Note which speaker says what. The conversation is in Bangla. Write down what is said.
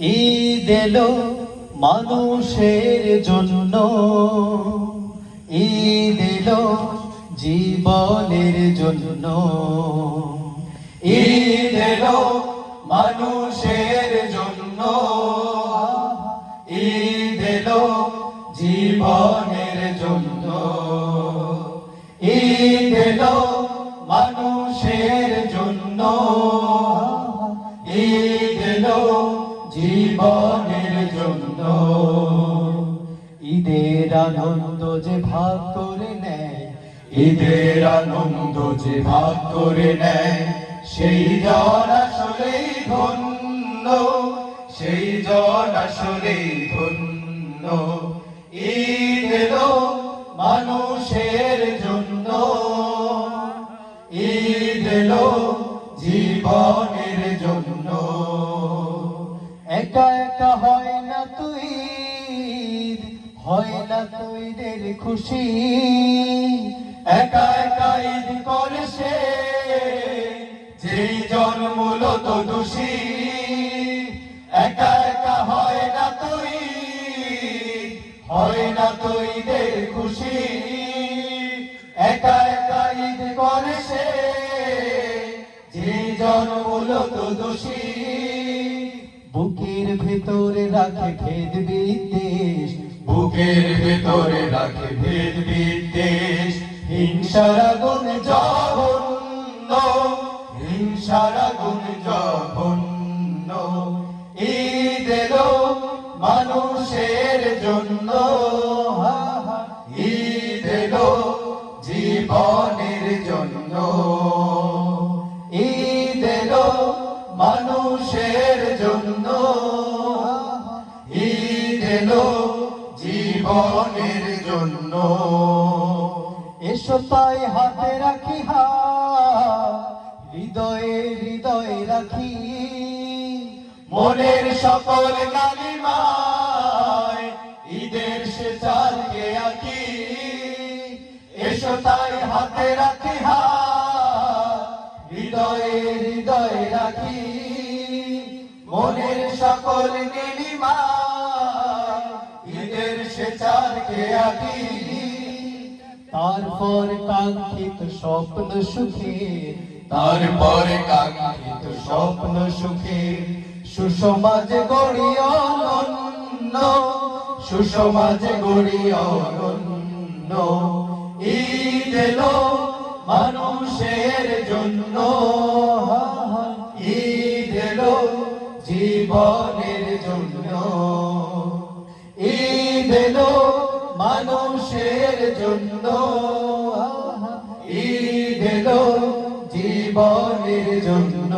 Speaker 1: ঈদ এলো মানুষের জন্য। ঈদ এলো জীবনের জন্য। ঈদ এলো মানুষের জীবনের জন্য। ঈদের আনন্দ যে ভাগ করে নেয়, ঈদের আনন্দ যে ভাগ করে নেয়, সেই জন আসলেই ধন্য, সেই জন আসলেই ধন্য। ঈদ এলো মানুষের জন্য। ঈদ এলো জীবনের জন্য। একা একা হয় না তুই, হয় না তুইদের খুশি। একা একা ঈদ করে সে, যেই জন মূলত দোষী। একা একা হয় না তুই, হয় না তুইদের খুশি। একা একা ঈদ করে সে যে জন মূলত দোষী। ভেতরে রাখে ভেদ বিদ্বেষ। বুকের রাখে ভেদ বিদ্বেষ। হিংসার আগুন জঘন্য, হিংসার আগুন জঘন্য। ঈদ মানুষের জন্য। ঈদ এলো জীবনের মানুষের জন্য ঈদ এলো জীবনের জন্য। এসো তাই হাতে রাখি, হা, হৃদয়ে হৃদয়ে রাখি। মনের সকল কালিমায় ঈদের সে চালকে আঁকি। এসো তাই হাতে রাখি, হা হৃদয়ে রাখি। মনের সকল নীলিমা, ঈদের সে চারকে আঁকি। তারপর কাঙ্ক্ষিত স্বপ্ন সুখে, তারপর কাঙ্ক্ষিত স্বপ্ন সুখে। সুসমাজ গড়ি অনন্য, সুসমাজ গড়ি অনন্য। ঈদ এলো মানুষের জীবনের জন্য। ঈদ এলো মানুষের জন্য। ঈদ এলো জীবনের জন্য।